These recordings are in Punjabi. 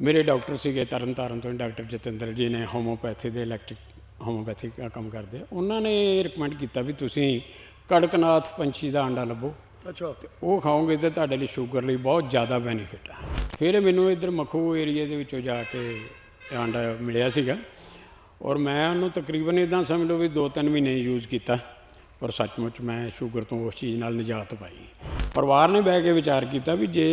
ਮੇਰੇ ਡਾਕਟਰ ਸੀਗੇ ਤਰਨ ਤਾਰਨ ਤੋਂ ਡਾਕਟਰ ਜਤਿੰਦਰ ਜੀ ਨੇ ਹੋਮੋਪੈਥੀ ਦੇ ਇਲੈਕਟ੍ਰਿਕ ਹੋਮੋਪੈਥੀ ਦਾ ਕੰਮ ਕਰਦੇ। ਉਹਨਾਂ ਨੇ ਰეკਮੈਂਡ ਕੀਤਾ ਵੀ ਤੁਸੀਂ ਕੜਕਨਾਥ ਪੰਛੀ ਦਾ ਅੰਡਾ ਲੱਭੋ। ਅੱਛਾ। ਤੇ ਉਹ ਖਾਓਗੇ ਤੇ ਤੁਹਾਡੇ ਲਈ ਸ਼ੂਗਰ ਲਈ ਬਹੁਤ ਜ਼ਿਆਦਾ ਬੈਨੀਫਿਟ ਆ। ਫਿਰ ਮੈਨੂੰ ਇੱਧਰ ਮਖੂ ਏਰੀਆ ਦੇ ਵਿੱਚੋਂ ਜਾ ਕੇ ਆਂਡਾ ਮਿਲਿਆ ਸੀਗਾ। ਔਰ ਮੈਂ ਉਹਨੂੰ ਤਕਰੀਬਨ ਇਦਾਂ ਸਮਝ ਲਓ ਵੀ 2-3 ਮਹੀਨੇ ਯੂਜ਼ ਕੀਤਾ। ਔਰ ਸੱਚਮੁੱਚ ਮੈਂ ਸ਼ੂਗਰ ਤੋਂ ਉਸ ਚੀਜ਼ ਨਾਲ ਨਿਜਾਤ ਪਾਈ। ਪਰਿਵਾਰ ਨੇ ਬਹਿ ਕੇ ਵਿਚਾਰ ਕੀਤਾ ਵੀ ਜੇ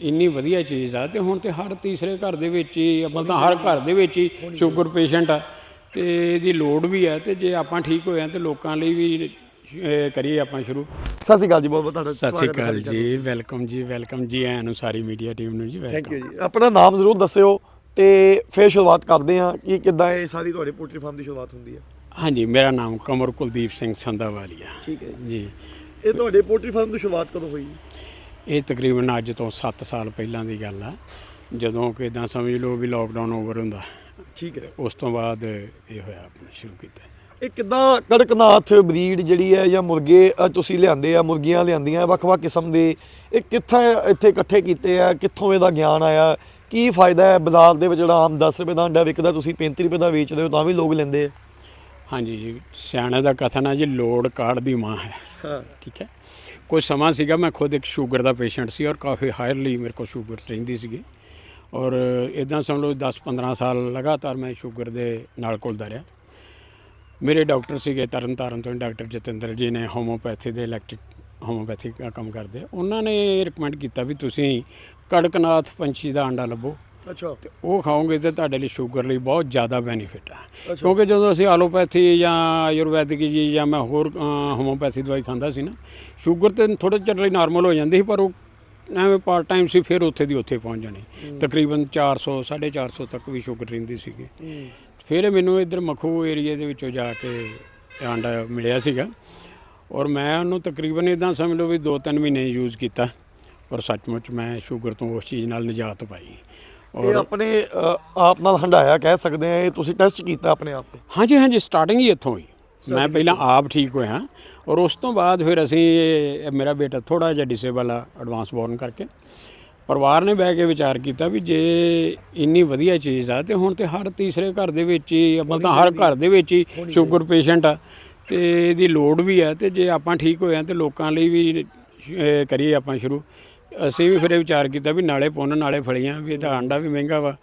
ਇੰਨੀ ਵਧੀਆ ਚੀਜ਼ ਆ ਤੇ ਹੁਣ ਤੇ ਹਰ ਤੀਸਰੇ ਘਰ ਦੇ ਵਿੱਚ ਹੀ ਤਾਂ ਹਰ ਘਰ ਦੇ ਵਿੱਚ ਹੀ ਸ਼ੂਗਰ ਪੇਸ਼ੈਂਟ ਆ ਤੇ ਇਹਦੀ ਲੋੜ ਵੀ ਹੈ ਤੇ ਜੇ ਆਪਾਂ ਠੀਕ ਹੋਏ ਆ ਤੇ ਲੋਕਾਂ ਲਈ ਵੀ ਕਰੀਏ ਆਪਾਂ ਸ਼ੁਰੂ। ਸਤਿ ਸ਼੍ਰੀ ਅਕਾਲ ਜੀ ਬਹੁਤ ਬਹੁਤ ਤੁਹਾਡਾ ਸਤਿ ਸ਼੍ਰੀ ਅਕਾਲ ਜੀ ਵੈਲਕਮ ਜੀ ਵੈਲਕਮ ਜੀ ਆਇਆਂ ਨੂੰ ਸਾਰੀ ਮੀਡੀਆ ਟੀਮ ਨੂੰ ਜੀ ਥੈਂਕ ਵੈਲਕਮ। ਯੂ ਜੀ। ਆਪਣਾ ਨਾਮ ਜ਼ਰੂਰ ਦੱਸਿਓ ਤੇ ਫਿਰ ਸ਼ੁਰੂਆਤ ਕਰਦੇ ਹਾਂ ਕਿ ਕਿੱਦਾਂ ਇਹ ਸਾਰੀ ਤੁਹਾਡੇ ਪੋਲਟਰੀ ਫਾਰਮ ਦੀ ਸ਼ੁਰੂਆਤ ਹੁੰਦੀ ਹੈ। ਹਾਂਜੀ ਮੇਰਾ ਨਾਮ ਕਮਰ ਕੁਲਦੀਪ ਸਿੰਘ ਸੰਧਾਵਾਲੀਆ। ਠੀਕ ਹੈ ਜੀ। ਇਹ ਤੁਹਾਡੇ ਪੋਲਟਰੀ ਫਾਰਮ ਦੀ ਸ਼ੁਰੂਆਤ ਕਦੋਂ ਹੋਈ? ਇਹ ਤਕਰੀਬਨ ਅੱਜ ਤੋਂ 7 ਸਾਲ ਪਹਿਲਾਂ ਦੀ ਗੱਲ ਆ। ਜਦੋਂ ਕਿ ਇਦਾਂ ਸਮਝ ਲਓ ਵੀ ਲੋਕਡਾਊਨ ਓਵਰ ਹੁੰਦਾ। ਠੀਕ ਹੈ। ਉਸ ਤੋਂ ਬਾਅਦ ਇਹ ਹੋਇਆ ਆਪਣਾ ਸ਼ੁਰੂ ਕੀਤਾ ਇਹ ਕਿੱਦਾਂ ਕੜਕਨਾਥ ਬਰੀਡ ਜਿਹੜੀ ਹੈ ਜਾਂ ਮੁਰਗੇ ਤੁਸੀਂ ਲਿਆਂਦੇ ਆ ਮੁਰਗੀਆਂ ਲਿਆਂਦੀਆਂ ਵੱਖ-ਵੱਖ ਕਿਸਮ ਦੇ ਇਹ ਕਿੱਥਾਂ ਇੱਥੇ ਇਕੱਠੇ ਕੀਤੇ ਆ ਕਿੱਥੋਂ ਇਹਦਾ ਗਿਆਨ ਆਇਆ? ਕੀ ਫਾਇਦਾ ਹੈ ਬਾਜ਼ਾਰ ਦੇ ਵਿੱਚ ਜਿਹੜਾ ਆਮ 10 ਰੁਪਏ ਦਾ ਅੰਡਾ ਵਿਕਦਾ ਤੁਸੀਂ 35 ਰੁਪਏ ਦਾ ਵੇਚਦੇ ਹੋ ਤਾਂ ਵੀ ਲੋਕ ਲੈਂਦੇ ਆ? ਹਾਂਜੀ ਜੀ ਸਿਆਣੇ ਦਾ ਕਥਨ ਆ ਜੀ ਲੋੜ ਕਾੜ ਦੀ ਮਾਂ ਹੈ। ਹਾਂ। ਠੀਕ ਹੈ? ਕੁਝ ਸਮਾਂ ਸੀਗਾ ਮੈਂ ਖੁਦ ਇੱਕ ਸ਼ੂਗਰ ਦਾ ਪੇਸ਼ੈਂਟ ਸੀ ਔਰ ਕਾਫੀ ਹਾਇਰਲੀ ਮੇਰੇ ਕੋਲ ਸ਼ੂਗਰ ਰਹਿੰਦੀ ਸੀਗੀ। ਔਰ ਇਦਾਂ ਸਮਝ ਲਓ 10-15 ਸਾਲ ਲਗਾਤਾਰ ਮੈਂ ਸ਼ੂਗਰ ਦੇ ਨਾਲ ਘੁਲਦਾ ਰਿਹਾ। ਮੇਰੇ ਡਾਕਟਰ ਸੀਗੇ ਤਰਨ ਤਾਰਨ ਤੋਂ ਡਾਕਟਰ ਜਤਿੰਦਰ ਜੀ ਨੇ ਹੋਮੋਪੈਥੀ ਦੇ ਇਲੈਕਟ੍ਰਿਕ ਹੋਮੋਪੈਥੀ ਦਾ ਕੰਮ ਕਰਦੇ। ਉਹਨਾਂ ਨੇ ਰეკਮੈਂਡ ਕੀਤਾ ਵੀ ਤੁਸੀਂ ਕੜਕਨਾਥ ਪੰਛੀ ਦਾ ਅੰਡਾ ਲੱਭੋ। ਅੱਛਾ। ਤੇ ਉਹ ਖਾਓਗੇ ਤੇ ਤੁਹਾਡੇ ਲਈ ਸ਼ੂਗਰ ਲਈ ਬਹੁਤ ਜ਼ਿਆਦਾ ਬੈਨੀਫਿਟ ਆ। ਕਿਉਂਕਿ ਜਦੋਂ ਅਸੀਂ ਐਲੋਪੈਥੀ ਜਾਂ ਆਯੁਰਵੈਦਿਕ ਜੀ ਜਾਂ ਮੈਂ ਹੋਰ ਹੋਮੋਪੈਥੀ ਦਵਾਈ ਖਾਂਦਾ ਸੀ ਨਾ ਸ਼ੂਗਰ ਤੇ ਥੋੜੇ ਚਿਰ ਲਈ ਨਾਰਮਲ ਹੋ ਜਾਂਦੀ ਸੀ ਪਰ ਉਹ ਐਵੇਂ ਪਾਰਟ ਟਾਈਮ ਸੀ ਫਿਰ ਉੱਥੇ ਦੀ ਉੱਥੇ ਪਹੁੰਚ ਜਾਣੀ। ਤਕਰੀਬਨ 400 450 ਤੱਕ ਵੀ ਸ਼ੂਗਰ ਰਹਿੰਦੀ ਸੀਗੀ। ਫਿਰ ਮੈਨੂੰ ਇੱਧਰ ਮਖੂ ਏਰੀਆ ਦੇ ਵਿੱਚੋਂ ਜਾ ਕੇ ਆਂਡਾ ਮਿਲਿਆ ਸੀਗਾ। ਔਰ ਮੈਂ ਉਹਨੂੰ ਤਕਰੀਬਨ ਇਦਾਂ ਸਮਝ ਲਓ ਵੀ 2-3 ਮਹੀਨੇ ਯੂਜ਼ ਕੀਤਾ। ਔਰ ਸੱਚਮੁੱਚ ਮੈਂ ਸ਼ੂਗਰ ਤੋਂ ਉਸ ਚੀਜ਼ ਨਾਲ ਨਿਜਾਤ ਪਾਈ। ਇਹ ਆਪਣੇ ਅ, ਆਪ ਨਾਲ ਹੰਡਾਇਆ ਕਹਿ ਸਕਦੇ ਆ ਇਹ ਤੁਸੀਂ ਟੈਸਟ ਕੀਤਾ ਆਪਣੇ ਆਪ ਤੇ। ਹਾਂਜੀ ਹਾਂਜੀ ਸਟਾਰਟਿੰਗ ਹੀ ਇੱਥੋਂ ਹੀ। ਮੈਂ ਪਹਿਲਾਂ ਆਪ ਠੀਕ ਹੋਇਆ ਔਰ ਉਸ ਤੋਂ ਬਾਅਦ ਫਿਰ ਅਸੀਂ ਇਹ ਮੇਰਾ ਬੇਟਾ ਥੋੜਾ ਜਿਹਾ ਡਿਸੇਬਲ ਆ ਐਡਵਾਂਸ ਬੋਰਨ ਕਰਕੇ। ਪਰਿਵਾਰ ਨੇ ਬਹਿ ਕੇ ਵਿਚਾਰ ਕੀਤਾ ਵੀ ਜੇ ਇੰਨੀ ਵਧੀਆ ਚੀਜ਼ ਆ ਤੇ ਹੁਣ ਤੇ ਹਰ ਤੀਸਰੇ ਘਰ ਦੇ ਵਿੱਚ ਹੀ ਅੱਬਲ ਤਾਂ ਹਰ ਘਰ ਦੇ ਵਿੱਚ ਹੀ ਸ਼ੂਗਰ ਪੇਸ਼ੈਂਟ ਆ ਤੇ ਇਹਦੀ ਲੋੜ ਵੀ ਹੈ ਤੇ ਜੇ ਆਪਾਂ ਠੀਕ ਹੋਏ ਆ ਤੇ ਲੋਕਾਂ ਲਈ ਵੀ ਕਰੀਏ ਆਪਾਂ ਸ਼ੁਰੂ। ਅਸੀਂ ਵੀ ਫਿਰ ਇਹ ਵਿਚਾਰ ਕੀਤਾ ਵੀ ਨਾਲੇ ਪੁੰਨ ਨਾਲੇ ਫਲੀਆਂ ਵੀ ਇਹਦਾ ਆਂਡਾ ਵੀ ਮਹਿੰਗਾ ਵਾ।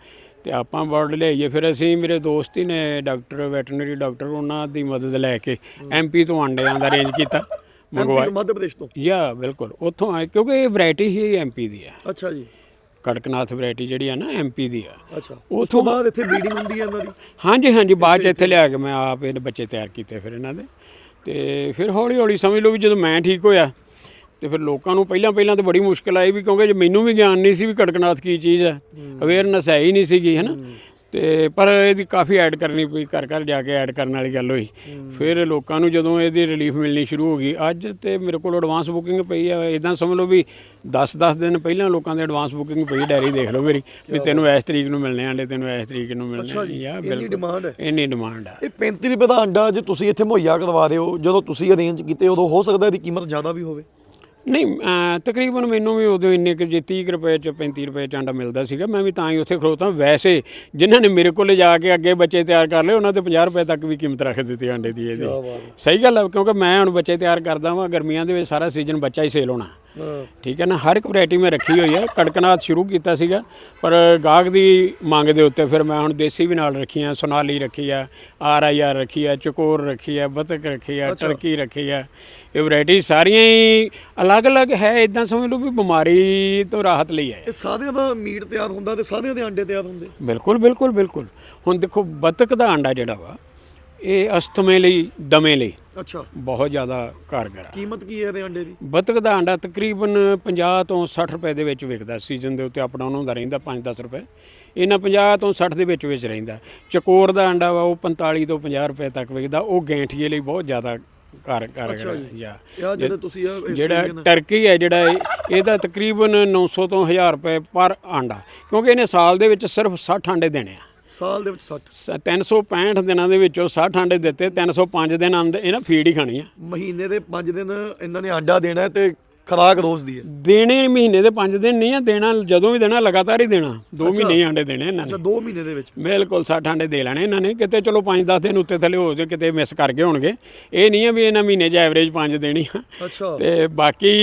ਤੇ ਆਪਾਂ ਬਰਡ ਲਿਆਈਏ ਫਿਰ ਅਸੀਂ ਮੇਰੇ ਦੋਸਤ ਹੀ ਨੇ ਡਾਕਟਰ ਵੈਟਰਨਰੀ ਡਾਕਟਰ ਉਹਨਾਂ ਦੀ ਮਦਦ ਲੈ ਕੇ ਐਮਪੀ ਤੋਂ ਆਂਡਿਆਂ ਦਾ ਅਰੇਂਜ ਕੀਤਾ ਮੰਗਵਾਇਆ ਮੱਧ ਪ੍ਰਦੇਸ਼ ਤੋਂ? ਯਾ ਬਿਲਕੁਲ ਉੱਥੋਂ ਆਏ ਕਿਉਂਕਿ ਇਹ ਵੈਰਾਈਟੀ ਹੀ ਐਮਪੀ ਦੀ ਆ। ਅੱਛਾ ਜੀ। ਕੜਕਨਾਥ ਵੈਰਾਈਟੀ ਜਿਹੜੀ ਆ ਨਾ ਐਮਪੀ ਦੀ ਆ। ਅੱਛਾ। ਉੱਥੋਂ ਬਾਅਦ ਇੱਥੇ ਬਰੀਡਿੰਗ ਹੁੰਦੀ ਹੈ ਇਹਨਾਂ ਦੀ? ਹਾਂਜੀ ਹਾਂਜੀ ਬਾਅਦ ਚ ਇੱਥੇ ਲਿਆ ਕੇ ਮੈਂ ਆਪ ਇਹ ਬੱਚੇ ਤਿਆਰ ਕੀਤੇ ਫਿਰ ਇਹਨਾਂ ਦੇ। ਤੇ ਫਿਰ ਹੌਲੀ ਹੌਲੀ ਸਮਝ ਲਓ ਵੀ ਜਦੋਂ ਮੈਂ ਠੀਕ ਹੋਇਆ ਤੇ ਫਿਰ ਲੋਕਾਂ ਨੂੰ ਪਹਿਲਾਂ ਪਹਿਲਾਂ ਤਾਂ ਬੜੀ ਮੁਸ਼ਕਲ ਆਈ ਵੀ ਕਿਉਂਕਿ ਜੇ ਮੈਨੂੰ ਵੀ ਗਿਆਨ ਨਹੀਂ ਸੀ ਵੀ ਕੜਕਨਾਥ ਕੀ ਚੀਜ਼ ਹੈ ਅਵੇਅਰਨੈਸ ਹੈ ਹੀ ਨਹੀਂ ਸੀਗੀ ਹੈਨਾ ਤੇ ਪਰ ਇਹਦੀ ਕਾਫੀ ਐਡ ਕਰਨੀ ਪਈ ਘਰ ਘਰ ਜਾ ਕੇ ਐਡ ਕਰਨ ਵਾਲੀ ਗੱਲ ਹੋਈ। ਫਿਰ ਲੋਕਾਂ ਨੂੰ ਜਦੋਂ ਇਹਦੀ ਰਿਲੀਫ ਮਿਲਣੀ ਸ਼ੁਰੂ ਹੋ ਗਈ ਅੱਜ ਤੇ ਮੇਰੇ ਕੋਲ ਐਡਵਾਂਸ ਬੁਕਿੰਗ ਪਈ ਆ ਇਦਾਂ ਸਮਝ ਲਓ ਵੀ 10-10 ਦਿਨ ਪਹਿਲਾਂ ਲੋਕਾਂ ਦੇ ਐਡਵਾਂਸ ਬੁਕਿੰਗ ਪਈ ਡੈਰੀ ਦੇਖ ਲਓ ਮੇਰੀ ਵੀ ਤੈਨੂੰ ਇਸ ਤਰੀਕ ਨੂੰ ਮਿਲਣੇ ਆਂਡੇ ਤੈਨੂੰ ਇਸ ਤਰੀਕ ਨੂੰ ਮਿਲਣੇ ਆ ਇੰਨੀ demand ਹੈ। ਇੰਨੀ ਡਿਮਾਂਡ ਆ। ਇਹ 35 ਰੁਪਏ ਦਾ ਅੰਡਾ ਜੇ ਤੁਸੀਂ ਇੱਥੇ ਮੁਹੱਈਆ ਕਰਵਾ ਰਹੇ ਹੋ ਜਦੋਂ ਤੁਸੀਂ ਅਰੇਂਜ ਕੀਤੇ ਉਦੋਂ ਹੋ ਸਕਦਾ ਇਹਦੀ ਕੀਮਤ ਜ਼ਿਆਦਾ ਵੀ ਹੋਵੇ। ਨਹੀਂ ਤਕਰੀਬਨ ਮੈਨੂੰ ਵੀ ਉਦੋਂ ਇੰਨੇ ਕਿ ਜੇ 30 ਕੁ ਰੁਪਏ ਚ 35 ਰੁਪਏ ਚ ਆਂਡਾ ਮਿਲਦਾ ਸੀਗਾ ਮੈਂ ਵੀ ਤਾਂ ਹੀ ਉੱਥੇ ਖਲੋਤਾ ਵੈਸੇ ਜਿਨ੍ਹਾਂ ਨੇ ਮੇਰੇ ਕੋਲੇ ਜਾ ਕੇ ਅੱਗੇ ਬੱਚੇ ਤਿਆਰ ਕਰ ਲਏ ਉਹਨਾਂ ਤੇ 50 ਰੁਪਏ ਤੱਕ ਵੀ ਕੀਮਤ ਰੱਖ ਦਿੱਤੀ ਆਂਡੇ ਦੀ ਇਹਦੀ ਸਹੀ ਗੱਲ ਹੈ ਕਿਉਂਕਿ ਮੈਂ ਹੁਣ ਬੱਚੇ ਤਿਆਰ ਕਰਦਾ ਵਾਂ ਗਰਮੀਆਂ ਦੇ ਵਿੱਚ ਸਾਰਾ ਸੀਜ਼ਨ ਬੱਚਾ ਹੀ ਸੇਲ ਹੋਣਾ। ਠੀਕ ਹੈ ਨਾ ਹਰ ਇੱਕ ਵੈਰਾਈਟੀ ਮੈਂ ਰੱਖੀ ਹੋਈ ਹੈ। ਕੜਕਨਾਥ ਸ਼ੁਰੂ ਕੀਤਾ ਸੀਗਾ ਪਰ ਗਾਹਕ ਦੀ ਮੰਗ ਦੇ ਉੱਤੇ ਫਿਰ ਮੈਂ ਹੁਣ ਦੇਸੀ ਵੀ ਨਾਲ ਰੱਖੀਆਂ ਸੋਨਾਲੀ ਰੱਖੀ ਆ ਆਰ ਆਈ ਆਰ ਰੱਖੀ ਆ ਚਕੋਰ ਰੱਖੀ ਆ ਬਤਕ ਰੱਖੀ ਆ ਟਰਕੀ ਰੱਖੀ ਆ। ਇਹ ਵੈਰਾਈਟੀ ਸਾਰੀਆਂ ਹੀ ਅਲੱਗ-ਅਲੱਗ ਹੈ ਇਦਾਂ ਸਮਝ ਲਓ ਵੀ ਬਿਮਾਰੀ ਤੋਂ ਰਾਹਤ ਲਈ ਹੈ। ਇਹ ਸਾਰਿਆਂ ਦਾ ਮੀਟ ਤਿਆਰ ਹੁੰਦਾ ਤੇ ਸਾਰਿਆਂ ਦੇ ਅੰਡੇ ਤਿਆਰ ਹੁੰਦੇ? ਬਿਲਕੁਲ ਬਿਲਕੁਲ ਬਿਲਕੁਲ। ਹੁਣ ਦੇਖੋ ਬਤਕ ਦਾ ਅੰਡਾ ਜਿਹੜਾ ਵਾ ਇਹ ਅਸਥਮੇ ਲਈ ਦਮੇ ਲਈ ਅੱਛਾ। ਬਹੁਤ ਜ਼ਿਆਦਾ ਕਾਰਗਰ ਆ। ਕੀਮਤ ਕੀ ਹੈ ਇਹਦੇ ਅੰਡੇ ਦੀ? ਬਤਕ ਦਾ ਅੰਡਾ ਤਕਰੀਬਨ 50 ਤੋਂ 60 ਰੁਪਏ ਦੇ ਵਿੱਚ ਵਿਕਦਾ ਸੀਜ਼ਨ ਦੇ ਉੱਤੇ ਅਪ ਡਾਊਨ ਹੁੰਦਾ ਰਹਿੰਦਾ 5-10 ਰੁਪਏ। ਇਹਨਾਂ 50 ਤੋਂ 60 ਦੇ ਵਿੱਚ ਵਿੱਚ ਰਹਿੰਦਾ। ਚਕੋਰ ਦਾ ਅੰਡਾ ਵਾ ਉਹ 45 ਤੋਂ 50 ਰੁਪਏ ਤੱਕ ਵਿਕਦਾ। ਉਹ ਗੈਂਠੀਏ ਲਈ ਬਹੁਤ ਜ਼ਿਆਦਾ ਕਾਰ ਕਾਰਗਰ ਜਾਂ। ਜਿਹੜੇ ਤੁਸੀਂ ਇਹ ਜਿਹੜਾ ਟਰਕੀ ਹੈ ਜਿਹੜਾ ਇਹ- ਇਹਦਾ ਤਕਰੀਬਨ 900 ਤੋਂ 1000 ਰੁਪਏ ਪਰ ਆਂਡਾ ਕਿਉਂਕਿ ਇਹਨੇ ਸਾਲ ਦੇ ਵਿੱਚ ਸਿਰਫ 60 ਆਂਡੇ ਦੇਣੇ ਆ। ਸਾਲ ਦੇ ਵਿੱਚ 60 ਸ- 365 ਦਿਨਾਂ ਦੇ ਵਿੱਚੋਂ 60 ਆਂਡੇ ਦਿੱਤੇ 305 ਦਿਨ ਆਂਡੇ ਇਹਨਾਂ ਫੀਡ ਹੀ ਖਾਣੀ ਆ। ਮਹੀਨੇ ਦੇ 5 ਦਿਨ ਇਹਨਾਂ ਨੇ ਅੰਡਾ ਦੇਣਾ ਹੈ ਤੇ ਖਰਾਕ ਰੋਜ਼ ਦੀ ਹੈ। ਦੇਣੇ ਮਹੀਨੇ ਦੇ 5 ਦਿਨ ਨਹੀਂ ਆ ਦੇਣਾ ਜਦੋਂ ਵੀ ਦੇਣਾ ਲਗਾਤਾਰ ਹੀ ਦੇਣਾ। 2 ਮਹੀਨੇ ਆਂਡੇ ਦੇਣੇ ਇਹਨਾਂ ਅੱਛਾ ਨੇ। 2 ਮਹੀਨੇ ਦੇ ਵਿੱਚ। ਬਿਲਕੁਲ 60 ਆਂਡੇ ਦੇ ਲੈਣੇ ਇਹਨਾਂ ਨੇ। ਕਿਤੇ ਚਲੋ 5-10 ਦਿਨ ਉੱਤੇ ਥੱਲੇ ਹੋ ਜੇ ਕਿਤੇ ਮਿਸ ਕਰ ਗਏ ਹੋਣਗੇ। ਇਹ ਨਹੀਂ ਆ ਵੀ ਇਹਨਾਂ ਮਹੀਨੇ 'ਚ ਐਵਰੇਜ 5 ਦੇਣੀ ਆ। ਅੱਛਾ। ਤੇ ਬਾਕੀ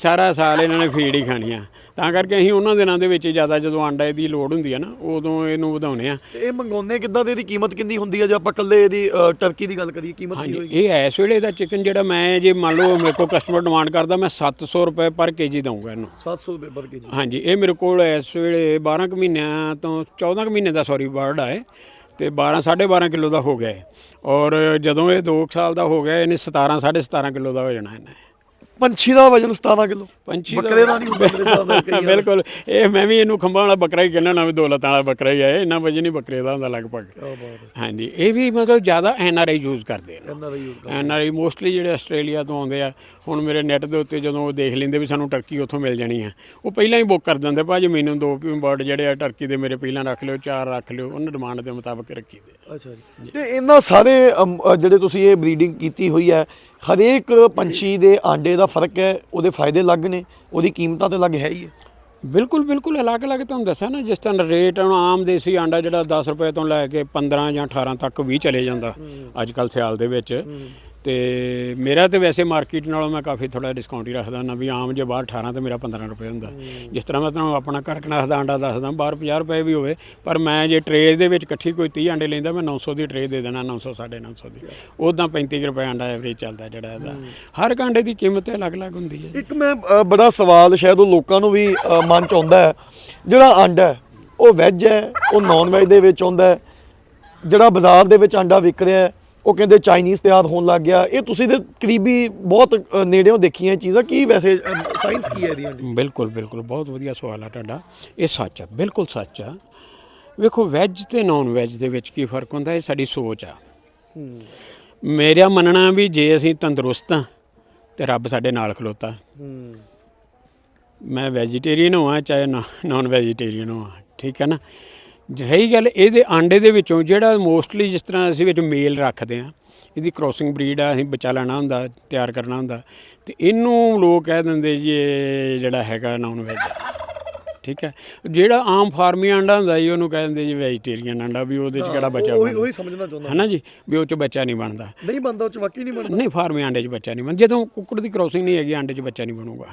ਸਾਰਾ ਸਾਲ ਇਹਨਾਂ ਨੇ ਫੀਡ ਹੀ ਖਾਣੀ ਆ। ਤਾਂ ਕਰਕੇ ਅਸੀਂ ਉਹਨਾਂ ਦਿਨਾਂ ਦੇ ਵਿੱਚ ਜ਼ਿਆਦਾ ਜਦੋਂ ਆਂਡੇ ਦੀ ਲੋੜ ਹੁੰਦੀ ਆ ਨਾ ਉਦੋਂ ਇਹਨੂੰ ਵਧਾਉਨੇ ਆ। ਇਹ ਮੰਗਾਉਨੇ ਕਿੱਦਾਂ ਤੇ ਇਹਦੀ ਕੀਮਤ ਕਿੰਨੀ ਹੁੰਦੀ ਹੈ ਜੇ ਆਪਾਂ ਕੱਲੇ ਇਹਦੀ ਟਰਕੀ ਦੀ ਗੱਲ ਕਰੀਏ ਕੀਮਤ ਕੀ ਹੋਏਗੀ? ਇਹ ਇਸ ਵੇਲੇ ਦਾ ਚਿਕਨ ਜਿਹੜਾ ਮੈਂ ਜੇ ਮੰਨ ਲਓ ਮੇਰੇ ਕੋਲ ਕਸਟਮਰ ਡਿਮਾਂਡ ਕਰਦਾ ਮੈਂ 700 ਰੁਪਏ ਪਰ ਕੇਜੀ ਦਊਂਗਾ ਇਹਨੂੰ। 700 ਰੁਪਏ ਪਰ ਕੇਜੀ ਹਾਂਜੀ ਇਹ ਮੇਰੇ ਕੋਲ ਇਸ ਵੇਲੇ 12 ਕੁ ਮਹੀਨਿਆਂ ਤੋਂ 14 ਕੁ ਮਹੀਨੇ ਦਾ ਸੌਰੀ ਬਰਡ ਹੈ ਤੇ 12 12.5 ਕਿਲੋ ਦਾ ਹੋ ਗਿਆ ਹੈ ਔਰ ਜਦੋਂ ਇਹ 2 ਸਾਲ ਦਾ ਹੋ ਗਿਆ ਇਹਨੇ 17 17.5 ਕਿਲੋ ਦਾ ਹੋ ਜਾਣਾ ਇਹਨੇ। ਪੰਛੀ ਦਾ ਵਜਨ 17 ਕਿਲੋ। ਪੰਛੀ ਬੱਕਰੇ ਦਾ ਨਹੀਂ ਹੁੰਦਾ ਮੇਰੇ ਹਿਸਾਬ ਨਾਲ ਕਈ। ਬਿਲਕੁਲ। ਇਹ ਮੈਂ ਵੀ ਇਹਨੂੰ ਖੰਭਾਂ ਵਾਲਾ ਬੱਕਰਾ ਹੀ ਕਹਿੰਦਾ ਨਾ ਵੀ ਦੋ ਲੱਤਾਂ ਵਾਲਾ ਬੱਕਰਾ ਹੀ ਹੈ ਇਹਨਾਂ ਵਜਨ ਹੀ ਬੱਕਰੇ ਦਾ ਹੁੰਦਾ ਲਗਭਗ। ਹਾਂਜੀ ਇਹ ਵੀ ਮਤਲਬ ਜ਼ਿਆਦਾ ਐਨ ਆਰ ਆਈ ਯੂਜ਼ ਕਰਦੇ ਨੇ। ਦਾ use N R I mostly ਜਿਹੜੇ ਆਸਟ੍ਰੇਲੀਆ ਤੋਂ ਆਉਂਦੇ ਆ ਹੁਣ ਮੇਰੇ ਨੈਟ ਦੇ ਉੱਤੇ ਜਦੋਂ ਉਹ ਦੇਖ ਲੈਂਦੇ ਵੀ ਸਾਨੂੰ ਟਰਕੀ ਉੱਥੋਂ ਮਿਲ ਜਾਣੀ ਆ ਉਹ ਪਹਿਲਾਂ ਹੀ ਬੁੱਕ ਕਰ ਦਿੰਦੇ ਭਾਜੀ ਮੈਨੂੰ ਦੋ ਬਰਡ ਜਿਹੜੇ ਆ ਟਰਕੀ ਦੇ ਮੇਰੇ ਪਹਿਲਾਂ ਰੱਖ ਲਿਓ ਚਾਰ ਰੱਖ ਲਿਓ ਉਹਨਾਂ ਡਿਮਾਂਡ ਦੇ ਮੁਤਾਬਕ ਰੱਖੀ ਦੇ ਅੱਛਾ ਜੀ। ਤੇ ਇਹਨਾਂ ਸਾਰੇ ਜਿਹੜੇ ਤੁਸੀਂ ਇਹ ਬਰੀਡਿੰਗ ਕੀਤੀ ਹੋਈ ਹੈ ਹਰੇਕ ਪੰਛੀ ਦੇ ਆਂਡੇ ਦਾ ਫ਼ਰਕ ਹੈ ਉਹਦੇ ਫਾਇਦੇ ਅਲੱਗ ਨੇ ਉਹਦੀ ਕੀਮਤਾਂ ਤੇ ਅਲੱਗ ਹੈ ਹੀ ਹੈ। ਬਿਲਕੁਲ ਬਿਲਕੁਲ ਅਲੱਗ-ਅਲੱਗ ਤੁਹਾਨੂੰ ਦੱਸਿਆ ਨਾ ਜਿਸ ਤਰ੍ਹਾਂ ਰੇਟ ਹੁਣ ਆਮ ਦੇਸੀ ਆਂਡਾ ਜਿਹੜਾ 10 ਰੁਪਏ ਤੋਂ ਲੈ ਕੇ 15 ਜਾਂ 18 ਤੱਕ ਵੀ ਚਲੇ ਜਾਂਦਾ ਅੱਜ ਕੱਲ ਸਿਆਲ ਦੇ ਵਿੱਚ। ਤੇ ਮੇਰਾ ਤੇ ਵੈਸੇ ਮਾਰਕੀਟ ਨਾਲੋਂ ਮੈਂ ਕਾਫੀ ਥੋੜਾ ਡਿਸਕਾਊਂਟ ਹੀ ਰੱਖਦਾ ਨਾ ਵੀ ਆਮ ਜੇ ਬਾਹਰ 18 ਤੇ ਮੇਰਾ 15 ਰੁਪਏ ਹੁੰਦਾ। ਜਿਸ ਤਰ੍ਹਾਂ ਮੈਂ ਤੁਹਾਨੂੰ ਆਪਣਾ ਕੜਕਨਾਥ ਦਾ ਆਂਡਾ ਦੱਸਦਾ ਬਾਹਰ 50 ਰੁਪਏ ਵੀ ਹੋਵੇ ਪਰ ਮੈਂ ਜੇ ਟਰੇ ਦੇ ਵਿੱਚ ਇਕੱਠੀ ਕੋਈ 30 ਆਂਡੇ ਲੈਂਦਾ ਮੈਂ 900 ਦੀ ਟਰੇ ਦੇ ਦੇਣਾ 900 950 ਦੀ। ਉਦਾਂ 35 ਕੁ ਰੁਪਏ ਆਂਡਾ ਐਵਰੇਜ ਚੱਲਦਾ ਜਿਹੜਾ ਇਹਦਾ। ਹਰ ਇੱਕ ਆਂਡੇ ਦੀ ਕੀਮਤ ਅਲੱਗ-ਅਲੱਗ ਹੁੰਦੀ ਹੈ। ਇੱਕ ਮੈਂ ਬੜਾ ਸਵਾਲ ਸ਼ਾਇਦ ਉਹ ਲੋਕਾਂ ਨੂੰ ਵੀ ਮਨ ਚ ਆਉਂਦਾ ਹੈ। ਜਿਹੜਾ ਆਂਡਾ ਹੈ ਉਹ ਵੈਜ ਹੈ ਉਹ ਨਾਨ ਵੈਜ ਦੇ ਵਿੱਚ ਆਉਂਦਾ ਹੈ। ਜਿਹੜਾ ਬਾਜ਼ਾਰ ਦੇ ਵਿੱਚ ਆਂਡਾ ਵਿਕ ਰਿਹਾ ਹੈ ਉਹ ਕਹਿੰਦੇ ਚਾਈਨੀਜ਼ ਤਿਆਰ ਹੋਣ ਲੱਗ ਗਿਆ। ਇਹ ਤੁਸੀਂ ਦੇ ਕਰੀਬੀ ਬਹੁਤ ਨੇੜਿਓਂ ਦੇਖੀਆਂ ਇਹ ਚੀਜ਼ਾਂ। ਕੀ ਵੈਸੇ ਸਾਇੰਸ ਕੀ ਹੈ ਇਹਦੀ ਬਿਲਕੁਲ ਬਿਲਕੁਲ। ਬਹੁਤ ਵਧੀਆ ਸਵਾਲ ਆ ਤੁਹਾਡਾ। ਇਹ ਸੱਚ ਆ ਬਿਲਕੁਲ ਸੱਚ ਆ। ਵੇਖੋ ਵੈਜ ਤੇ ਨਾਨ ਵੈਜ ਦੇ ਵਿੱਚ ਕੀ ਫ਼ਰਕ ਹੁੰਦਾ ਇਹ ਸਾਡੀ ਸੋਚ ਆ। ਮੇਰਾ ਮੰਨਣਾ ਵੀ ਜੇ ਅਸੀਂ ਤੰਦਰੁਸਤ ਆ ਤੇ ਰੱਬ ਸਾਡੇ ਨਾਲ ਖਲੋਤਾ। ਮੈਂ ਵੈਜੀਟੇਰੀਅਨ ਹਾਂ ਚਾਹੇ ਨਾਨ ਵੈਜੀਟੇਰੀਅਨ ਹਾਂ ਠੀਕ ਹੈ ਨਾ? ਰਹੀ ਗੱਲ ਇਹਦੇ ਆਂਡੇ ਦੇ ਵਿੱਚੋਂ ਜਿਹੜਾ ਮੋਸਟਲੀ ਜਿਸ ਤਰ੍ਹਾਂ ਅਸੀਂ ਵਿੱਚ ਮੇਲ ਰੱਖਦੇ ਆ ਇਹਦੀ ਕ੍ਰੋਸਿੰਗ ਬਰੀਡ ਆ ਅਸੀਂ ਬੱਚਾ ਲੈਣਾ ਹੁੰਦਾ ਤਿਆਰ ਕਰਨਾ ਹੁੰਦਾ ਤੇ ਇਹਨੂੰ ਲੋਕ ਕਹਿ ਦਿੰਦੇ ਜੀ ਜਿਹੜਾ ਹੈਗਾ ਨਾਨ ਵੈਜ ਠੀਕ ਹੈ? ਜਿਹੜਾ ਆਮ ਫਾਰਮੀ ਆਂਡਾ ਹੁੰਦਾ ਜੀ ਉਹਨੂੰ ਕਹਿ ਦਿੰਦੇ ਜੀ ਵੈਜੀਟੇਰੀਅਨ ਆਂਡਾ ਵੀ ਉਹਦੇ 'ਚ ਕਿਹੜਾ ਬੱਚਾ ਉਹੀ ਬਣਦਾ। ਉਹੀ ਸਮਝਣਾ ਚਾਹੁੰਦਾ। ਹਨਾ ਜੀ? ਵੀ ਉਹ 'ਚ ਬੱਚਾ ਨਹੀਂ ਬਣਦਾ। ਨਹੀਂ ਬੰਦਾ ਉਹ ਚ ਵਾਕਈ ਨਹੀਂ ਬਣਦਾ। ਨਹੀਂ ਫਾਰਮੀ ਆਂਡੇ 'ਚ ਬੱਚਾ ਨਹੀਂ ਬਣਦਾ ਜਦੋਂ ਕੁੱਕੜ ਦੀ ਕ੍ਰੋਸਿੰਗ ਨਹੀਂ ਹੈਗੀ ਆਂਡੇ 'ਚ ਬੱਚਾ ਨਹੀਂ ਬਣੂਗਾ।